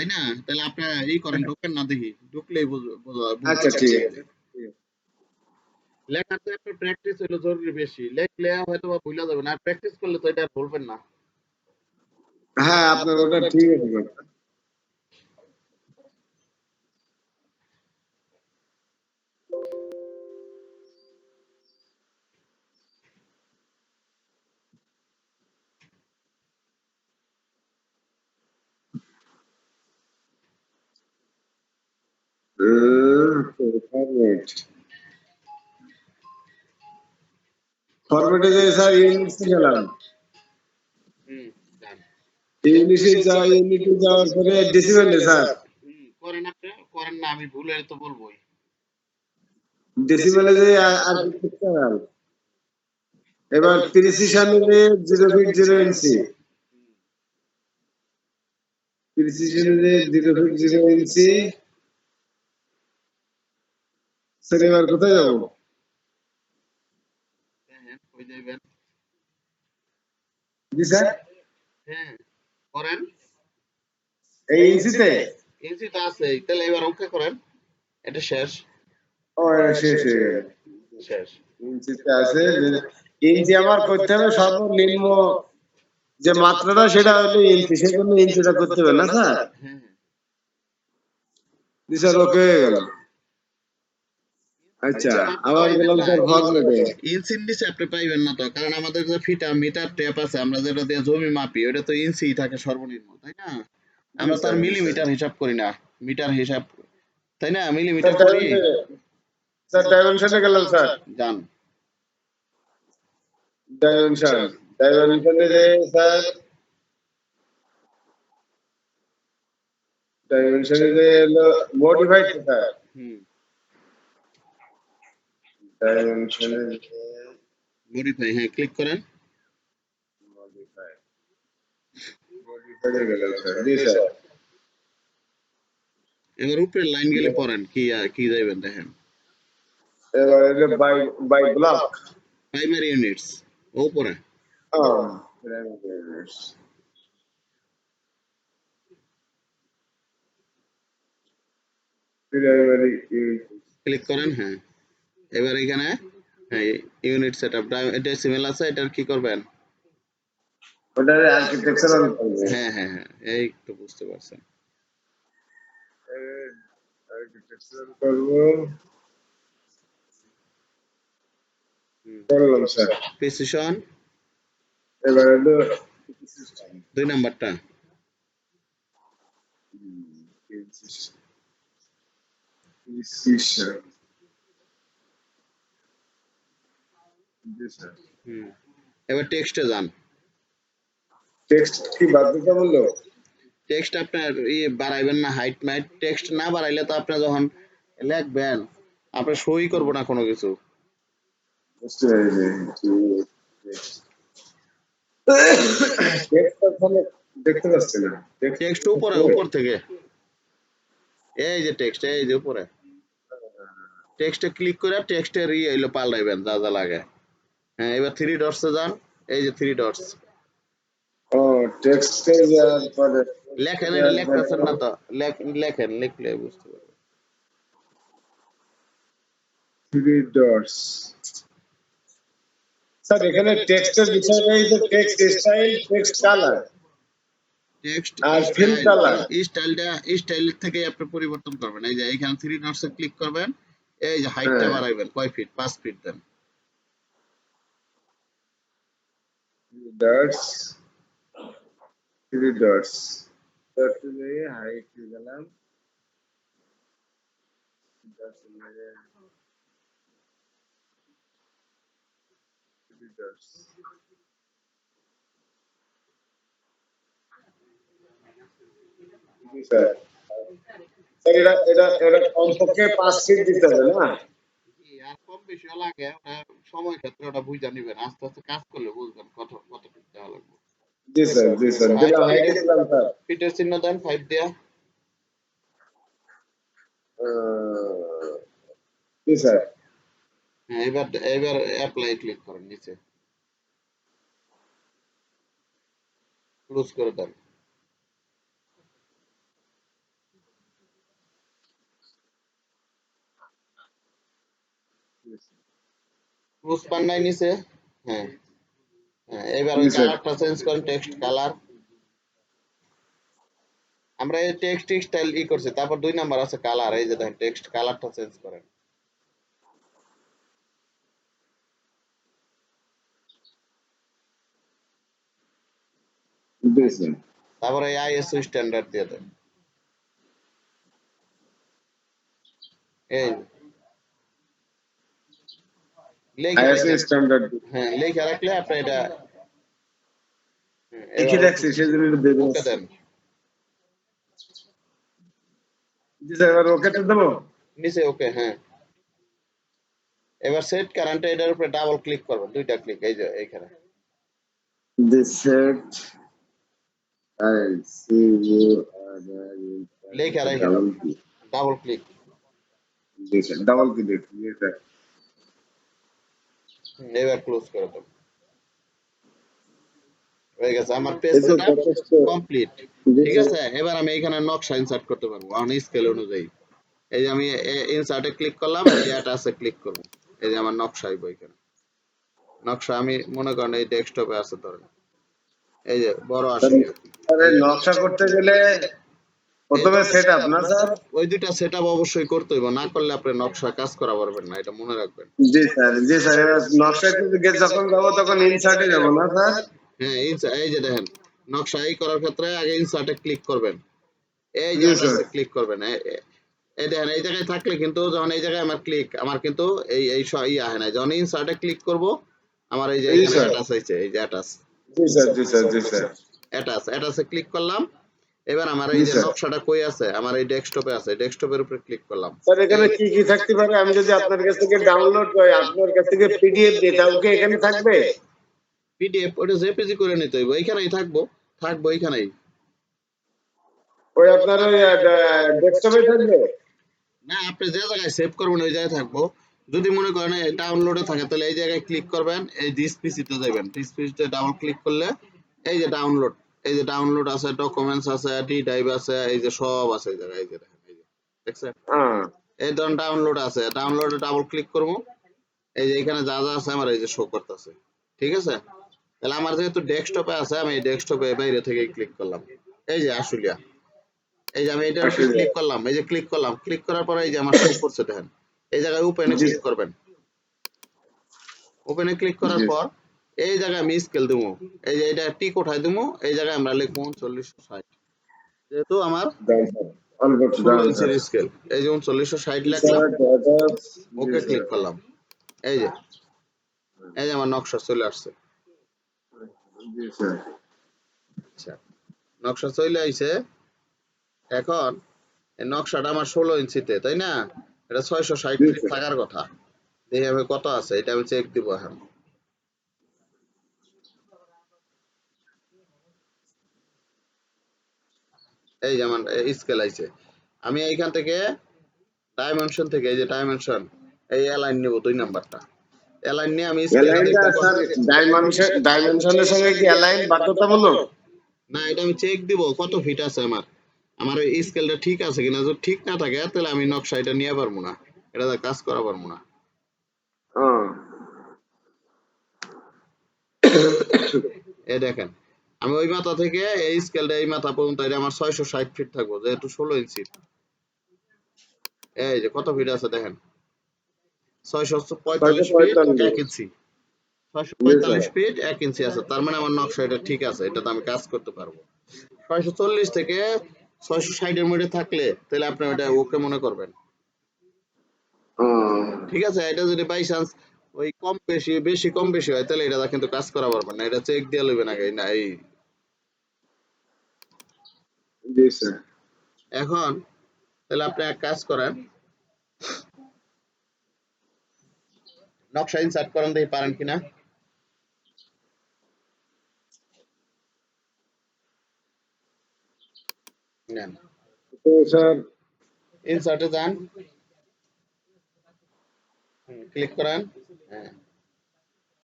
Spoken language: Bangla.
তাই না? তাহলে আপনারা এই করেন ঢোকেন না দেখি। ঢুকলেই আচ্ছা ঠিক। আছে। লেখাতে একটা প্র্যাকটিস হলো জরুরি বেশি। লেখলে হয়তো বা ভুলে যাবেন। আর প্র্যাকটিস করলে তো এটা ভুলবেন না। হ্যাঁ আপনার ওটা ঠিক আছে। ফরম্যাটে যে স্যার ইংলিশে গেলাম। ইংলিশে যাওয়া ইউনিটে যাওয়ার পরে ডেসিমেলে স্যার। করেন আপনি করেন না আমি ভুল হলে তো বলবোই। ডেসিমেলে যে আর্কিটেকচারাল এবার প্রিসিশনে যে জিরো ফিট জিরো ইঞ্চি প্রিসিশনে যে জিরো ফিট জিরো ইঞ্চি এবার কোথায় যাব হ্যাঁ হয়ে যাবেন জি স্যার হ্যাঁ করেন এই ইঞ্চিতে ইঞ্চি আছে তাহলে এবার ওকে করেন এটা শেষ ও শেষ হয়ে গেল শেষ ইঞ্চিতে আছে যে- ইঞ্চি আমার করতে হবে সর্বনিম্ন যে মাত্রাটা সেটা হলো ইঞ্চি সেজন্য ইঞ্চিটা করতে হবে না স্যার হ্যাঁ জি স্যার ওকে হয়ে গেল আচ্ছা আবার গেলাম স্যার ফর্মেটে ইঞ্চির নিচে আপনি পাইবেন না তো কারণ আমাদের যে ফিটা মিটার ট্যাপ আছে আমরা যেটা দিয়ে জমি মাপি ওটা তো ইঞ্চি থাকে সর্বনিম্ন তাই না? আমরা তার মিলিমিটার হিসাব করি না মিটার হিসাব তাই না? মিলিমিটার করি। স্যার ডাইমেনশনে গেলাম স্যার। জান ডাইমেনশন ডাইমেনশনে যে স্যার। ডাইমেনশনে যে মডিফাইড স্যার। হুম। ডাইমেনশনে মডিফাই হ্যাঁ ক্লিক করেন মডিফাই মডিফাইডে গেলাম স্যার জি স্যার এবার উপরে লাইন গেলে পড়েন কি আর- কি যাইবেন দেখেন এবার হলো by by block primary units উপরে প্রাইমারি ক্লিক করেন হ্যাঁ এবার এখানে হ্যাঁ ইউনিট সেটআপ ডেসিমেল আছে এটার কি করবেন ওটার আর্কিটেকচারাল করবে হ্যাঁ হ্যাঁ হ্যাঁ এই তো বুঝতে পারছেন আর্কিটেকচারাল করব করলাম স্যার প্রিসিশন এবার হলো দুই নাম্বারটা precision জি স্যার হুম এবার টেক্সটে যান। টেক্সট কি বাধ্যতা বলল টেক্সট আপনার ইয়ে বাড়াইবেন না হাইট মাইট টেক্সট না বাড়াইলে তো আপনি যখন লিখবেন আপনি সই করব না কোনো কিছু। বুঝতে পেরেছি। টেক্সট দেখতে পাচ্ছি না। টেক্সট উপরে উপর থেকে। এই যে টেক্সট এই যে উপরে। টেক্সটে ক্লিক করে টেক্সটের ইয়ে হইল পাল্টাইবেন যা যা লাগে। হ্যাঁ এবার থ্রি ডটসে যান। এই যে থ্রি ডটস ও টেক্সটে যাওয়ার পরে লেখেন এটা লেখতেছেন না তো। লেখ- লেখেন লিখলে বুঝতে পারবেন। থ্রি ডটস স্যার এখানে টেক্সটের বিষয়টাই তো text style text colour text আর color। এই স্টাইলটা স্টাইল থেকে আপনি পরিবর্তন করবেন। এই যে এখানে থ্রি ডটসে ক্লিক করবেন। এই যে হাইটটা হ্যাঁ। বাড়াইবেন কয় ফিট পাঁচ ফিট দেন। ডটস থ্রি ডটস ডট দিয়ে হাইট গেলাম। dots দিয়ে three dots স্যার, এটা এটা এটা কমপক্ষে ফিট দিতে হবে না? আর কম বেশি লাগে সময় ক্ষেত্রে ওটা বুঝে নিবেন। আস্তে আস্তে কাজ করলে বুঝবেন কত This one, this one. The height is sir. Peterson no done five there. Uh, this sir. এবার এবার অ্যাপ্লাই ক্লিক করুন নিচে ক্লোজ করে দেন ক্লোজ পান নাই নিচে হ্যাঁ এবার ওই কালারটা চেঞ্জ করেন টেক্সট কালার আমরা এই টেক্সট স্টাইল ই করছি তারপর দুই নাম্বার আছে কালার এই যে দেখেন টেক্সট কালারটা চেঞ্জ করেন। তারপরে আইএসও স্ট্যান্ডার্ড দিয়ে দেন। এই আইএসএ রাখেন। স্ট্যান্ডার্ড হ্যাঁ লেখা রাখলে আপনি এটা হ্যাঁ, লিখে এবার রাখছি সেজন্য এটা দিয়ে ওকে দেন জি স্যার এবার ওকেটা দেবো নিচে ওকে হ্যাঁ এবার সেট কারেন্ট এটার উপরে ডাবল ক্লিক করবেন দুইটা ক্লিক এই যে এইখানে This set I see you লেখা রেখে দাও double click ji sir double click ji sir এবার ক্লোজ করে দেন হয়ে গেছে আমার পেজ এই তো সেটআপ যথেষ্ট। কমপ্লিট ঠিক আছে এবার আমি এখানে নকশা ইনসার্ট করতে পারব অন স্কেল অনুযায়ী। এই যে আমি ইনসার্টে ক্লিক করলাম এটা আছে ক্লিক করব। এই যে আমার নকশা আইবো এখানে। নকশা আমি মনে করেন এই ডেস্কটপে আছে ধরেন। এই যে বড় আসে নকশা করতে গেলে প্রথমে সেট আপ না? স্যার ওই দুইটা সেটআপ অবশ্যই করতে হইব না করলে আপনি নকশা কাজ করা পারবেন না এটা মনে রাখবেন। জি স্যার জি স্যার নকশা থেকে যখন যাব তখন ইনসার্টে যাব না স্যার? হ্যাঁ এই যে দেখেন নকশা এই করার ক্ষেত্রে আগে ইনসার্টে ক্লিক করবেন। এই যে। ক্লিক করবেন এই দেখেন এই জায়গায় থাকলে কিন্তু যখন এই জায়গায় আমার ক্লিক আমার কিন্তু এই এই ই আহে না যখন ইনসার্টে ক্লিক করব আমার এই যে। অ্যাটাচ হইছে এই যে attach ji sir ji sir ji sir. Attach attaché click করলাম এবার আমার এই যে নকশাটা কই আছে? আমার এই ডেস্কটপে আছে। ডেস্কটপের উপরে ক্লিক করলাম। স্যার এখানে কি কি থাকতে পারে? আমি যদি আপনার কাছ থেকে ডাউনলোড করি আপনার কাছ থেকে পিডিএফ দিই তাও কি এখানে থাকবে? পিডিএফ ওটা জেপিজি করে নিতে হইব। এইখানেই থাকব। থাকব এইখানেই। ওই আপনার ওই ডেস্কটপে থাকবে? না আপনি যে জায়গায় সেভ করবেন ওই জায়গায় থাকব। যদি মনে করেন ডাউনলোডে থাকে তাহলে এই জায়গায় ক্লিক করবেন। এই দিস পিসিতে যাবেন দিস পিসিতে ডাবল ক্লিক করলে এই যে ডাউনলোড এই যে ডাউনলোড আছে ডকুমেন্টস আছে ডি ড্রাইভ আছে এই যে সব আছে এই জায়গায় এই যে দেখেন এই যে দেখছেন? হ্যাঁ। এই ধরুন ডাউনলোড আছে ডাউনলোডে ডাবল ক্লিক করব এই যে এখানে যা যা আছে আমার এই যে শো করতেছে ঠিক আছে? তাহলে আমার যেহেতু ডেস্কটপে আছে আমি ডেস্কটপে বাইরে থেকে ক্লিক করলাম। এই যে আশুলিয়া এই যে আমি আশুলিয়া। ক্লিক করলাম এই যে ক্লিক করলাম ক্লিক করার পরে এই যে আমার শো করছে দেখেন? এই জায়গায় ওপেনে। ক্লিক করবেন। ওপেনে ক্লিক করার পর এই জায়গায় আমি স্কেল দেবো। এই যে এটা টিক উঠাই দেবো? এই জায়গায় আমরা লিখব উনচল্লিশশো ষাট। যেহেতু আমার স্কেল এই যে উনচল্লিশশো ষাট লিখলাম। ওকে ক্লিক করলাম। এই যে। এই যে আমার নকশা চলে আসছে। আচ্ছা। নকশা চলে আইছে। এখন এই নকশাটা আমার ষোলো ইঞ্চিতে তাই না? এটা ছয়শো ষাট থাকার কথা। দেখি আমি কত আছে এটা আমি চেক দিব এখন। এই যে আমার স্কেল আইছে। আমি এইখান থেকে ডাইমেনশন থেকে এই যে ডাইমেনশন এই অ্যালাইন নিব দুই নাম্বারটা। অ্যালাইন নিয়ে আমি স্যার ডাইমেনশন ডাইমেনশনের সঙ্গে কি অ্যালাইন বাধ্যতামূলক? না এটা আমি চেক দিব কত ফিট আছে আমার? আমার এই স্কেলটা ঠিক আছে কিনা? যদি ঠিক না থাকে তাহলে আমি নকশা এটা নিয়ে পারব না। এটা কাজ করা পারব না। এই দেখেন আমি ওই মাথা থেকে এই স্কেলটা এই মাথা পর্যন্ত এটা আমার ছয়শো ষাট ফিট থাকব যেহেতু ষোলো ইঞ্চি এই যে কত ফিট আছে দেখেন? ছয়শো পঁয়তাল্লিশ ফিট এক ইঞ্চি ছয়শো পঁয়তাল্লিশ ফিট এক ইঞ্চি আছে। তার মানে আমার নকশা এটা ঠিক আছে এটাতে আমি কাজ করতে পারব। ছয়শো চল্লিশ থেকে ছয়শো ষাটের মধ্যে থাকলে তাহলে আপনি ওটা ওকে মনে করবেন। ঠিক আছে এটা যদি বাই চান্স ওই কম বেশি বেশি কম বেশি হয় তাহলে এটা কিন্তু কাজ করা পারবেন না। এটা চেক দিয়ে লইবেন আগে না এই জি স্যার এখন তাহলে আপনি এক কাজ করেন। নকশা ইনসার্ট করেন দেখি পারেন কিনা। নেন। তো স্যার ইনসার্টে যান। ক্লিক করেন। হ্যাঁ।